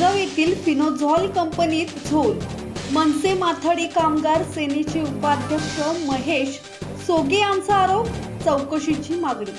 येथील फिनोझॉल कंपनीत झोल. मनसे माथाडी कामगार सेनेचे उपाध्यक्ष महेश सोगे यांचा आरोप चौकशीची मागणी.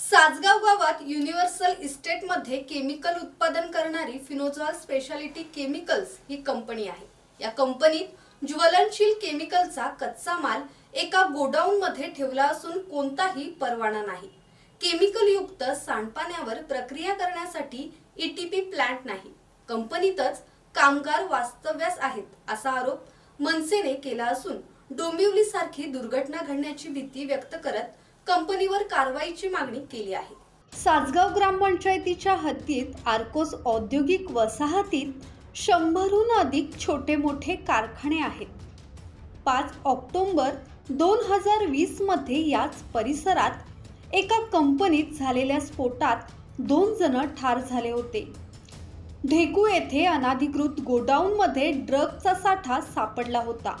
सासगाव गावात युनिव्हर्सल इस्टेटमध्ये केमिकल उत्पादन करणारी फिनोझॉल स्पेशालिटी केमिकल्स ही कंपनी आहे. या कंपनीत ज्वलनशील केमिकलचा कच्चा माल एका गोडाऊनमध्ये ठेवला असून कोणताही परवाना नाही. केमिकलयुक्त सांडपाण्यावर प्रक्रिया करण्यासाठी ईटीपी प्लांट नाही. कंपनीतच कामगार वास्तव्यास आहेत असा आरोप मनसेने केला असून डोंबिवली सारखी दुर्घटना घडण्याची भीती व्यक्त करत कंपनीवर कारवाईची मागणी केली आहे. सासगाव ग्रामपंचायतीच्या हद्दीत आर्कोस औद्योगिक वसाहतीत शंभरहून अधिक छोटे मोठे कारखाने आहेत. पाच ऑक्टोंबर दोन हजार वीसमध्ये याच परिसरात एका कंपनीत झालेल्या स्फोटात दोन जण ठार झाले होते. ढेकू येथे अनाधिकृत गोडाऊनमध्ये ड्रगचा साठा सापडला होता.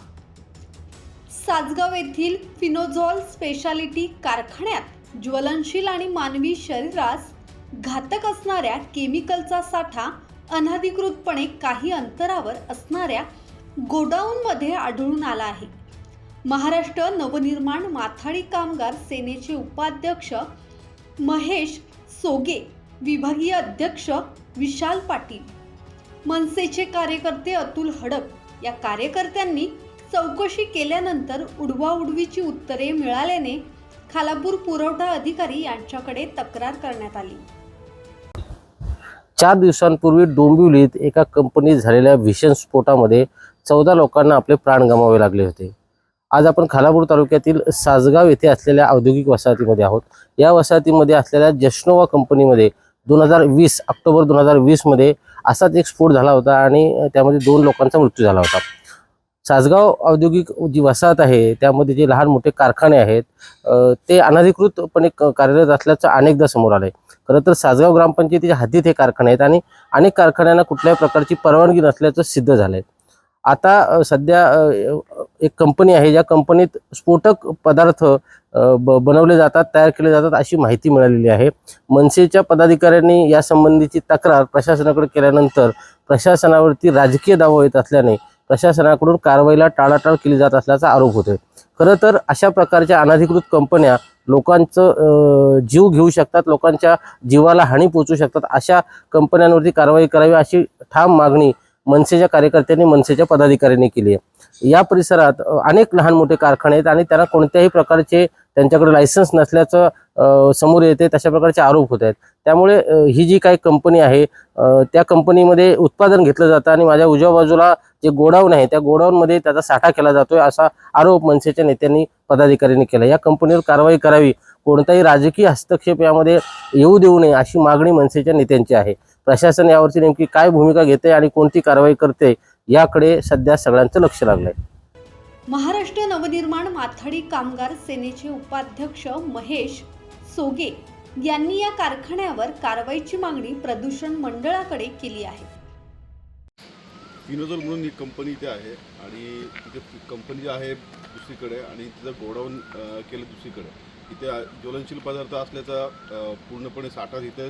सासगाव येथील फिनोझॉल स्पेशालिटी कारखान्यात ज्वलनशील आणि मानवी शरीरास घातक असणाऱ्या केमिकलचा साठा अनधिकृतपणे काही अंतरावर असणाऱ्या गोडाऊनमध्ये आढळून आला आहे. महाराष्ट्र नवनिर्माण माथाडी कामगार सेनेचे उपाध्यक्ष महेश सोगे विभागीय अध्यक्ष विशाल पाटील मनसेचे कार्यकर्ते अतुल हडप. या कार्यकर्त्यांनी चौकशी केल्यानंतर उडवाउडवीची उत्तरे मिळाल्याने खालापूर पुरवठा अधिकारी यांच्याकडे तक्रार करण्यात आली. चार दिवसांपूर्वी डोंबिवलीत एका कंपनीत झालेल्या भीषण स्फोटामध्ये चौदा लोकांना आपले प्राण गमावे लागले होते. आज आपण खालापूर तालुक्यातील सासगाव येथे असलेल्या औद्योगिक वसाहतीमध्ये आहोत. या वसाहतीमध्ये असलेल्या जश्नोवा कंपनीमध्ये दोन हजार वीस ऑक्टोबर दोन हजार वीसमध्ये असाच एक स्फोट झाला होता आणि त्यामध्ये दोन लोकांचा मृत्यू झाला होता. सासगाव औद्योगिक जी वसाहत आहे त्यामध्ये जे लहान मोठे कारखाने आहेत ते अनधिकृतपणे क- कार्यरत असल्याचं अनेकदा समोर आलं खरं तर सासगाव ग्रामपंचायतीच्या हद्दीत हे कारखाने आहेत आणि अनेक कारखान्यांना कुठल्याही प्रकारची परवानगी नसल्याचं सिद्ध झालंय. आता सध्या एक कंपनी आहे ज्या कंपनीत स्फोटक पदार्थ ब- बनवले जातात तयार केले जातात अशी माहिती मिळालेली आहे. मनसेच्या पदाधिकाऱ्यांनी या संबंधीची तक्रार प्रशासनाकडे केल्यानंतर प्रशासनावरती राजकीय दावा येत असल्याने प्रशासनाकडून कारवाईला टाळाटाळ केली जात असल्याचा आरोप होतोय. खरं तर अशा प्रकारच्या अनधिकृत कंपन्या लोकांचं जीव घेऊ शकतात लोकांच्या जीवाला हानी पोचू शकतात अशा कंपन्यांवरती कारवाई करावी अशी ठाम मागणी मनसेच्या कार्यकर्त्यांनी मनसेच्या पदाधिकाऱ्यांनी केली आहे. या परिसरात अनेक लहान मोठे कारखाने आहेत आणि त्यांना कोणत्याही प्रकारचे त्यांच्याकडे लायसन्स नसल्याचं समोर येते तशा प्रकारचे आरोप होत आहेत. त्यामुळे ही जी काही कंपनी आहे त्या कंपनीमध्ये उत्पादन घेतलं जातं आणि माझ्या उजव्या बाजूला जे गोडाऊन आहे त्या गोडाऊनमध्ये त्याचा साठा केला जातोय असा आरोप मनसेच्या नेत्यांनी पदाधिकाऱ्यांनी केला या कंपनीवर कारवाई करावी कोणताही राजकीय हस्तक्षेप यामध्ये येऊ देऊ नये अशी मागणी मनसेच्या नेत्यांची आहे. प्रशासन यावरती नेमकी काय भूमिका घेते आणि कोणती कारवाई करते याकडे सध्या सगळ्यांचं लक्ष लागलंय. महाराष्ट्र नवनिर्माण माथाडी कामगार सेनेचे उपाध्यक्ष महेश सोगे यांनी या कारखान्यावर कारवाईची मागणी प्रदूषण मंडळाकडे केली आहे. फिनोझोल म्हणून ही कंपनी इथे आहे आणि तिथे कंपनी जी आहे दुसरीकडे आणि तिचं गोडाऊन केलं दुसरीकडे. इथे ज्वलनशील पदार्थ असल्याचा पूर्णपणे साठा तिथे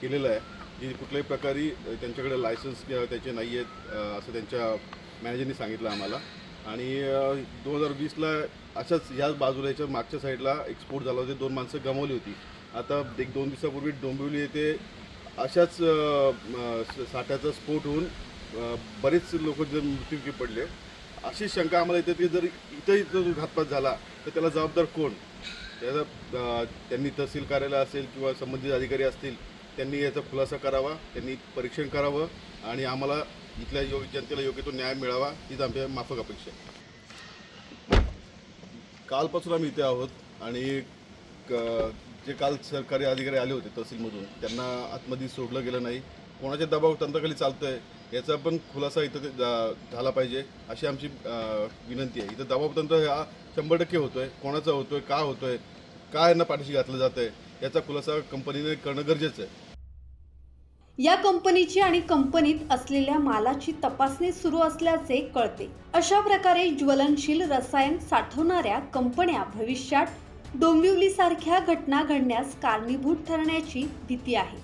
केलेला आहे. की कुठल्याही प्रकारे त्यांच्याकडे लायसन्स किंवा त्याचे नाही आहेत असं त्यांच्या मॅनेजरनी सांगितलं आम्हाला. आणि दोन हजार वीसला अशाच ह्याच बाजूला याच्या मागच्या साईडला एक्सपोर्ट झाला होता. दोन माणसं गमावली होती. आता एक दोन दिवसापूर्वी डोंबिवली येथे अशाच साठ्याचा स्फोट होऊन बरेच लोक जर मृत्यूमुखी पडले. अशी शंका आम्हाला येते की जर इथंही जर घातपात झाला तर त्याला जबाबदार कोण? त्याचा त्यांनी तहसील कार्यालय असेल किंवा संबंधित अधिकारी असतील त्यांनी याचा खुलासा करावा त्यांनी परीक्षण करावं आणि आम्हाला इथल्या योग्य जनतेला योग्य तो न्याय मिळावा हीच आमच्या माफक अपेक्षा आहे. कालपासून आम्ही इथे आहोत आणि क- जे काल सरकारी अधिकारी आले होते तहसीलमधून त्यांना आतमध्ये सोडलं गेलं नाही. कोणाच्या दबाव तंत्राखाली आहे याचा पण खुलासा इथं जा- झाला पाहिजे अशी आमची विनंती आहे. इथं दबाव तंत्र हा शंभर टक्के होतोय. कोणाचा होतोय का होतोय काय यांना पाठीशी घातलं जातंय? याचा खुलासा कंपनीने करणं गरजेचं आहे. या कंपनीची आणि कंपनीत असलेल्या मालाची तपासणी सुरू असल्याचे कळते. अशा प्रकारे ज्वलनशील रसायन साठवणाऱ्या कंपन्या भविष्यात डोंबिवलीसारख्या घटना घडण्यास कारणीभूत ठरण्याची भीती आहे.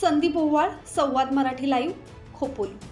संदीप ओवाळ संवाद मराठी लाईव्ह खोपोली.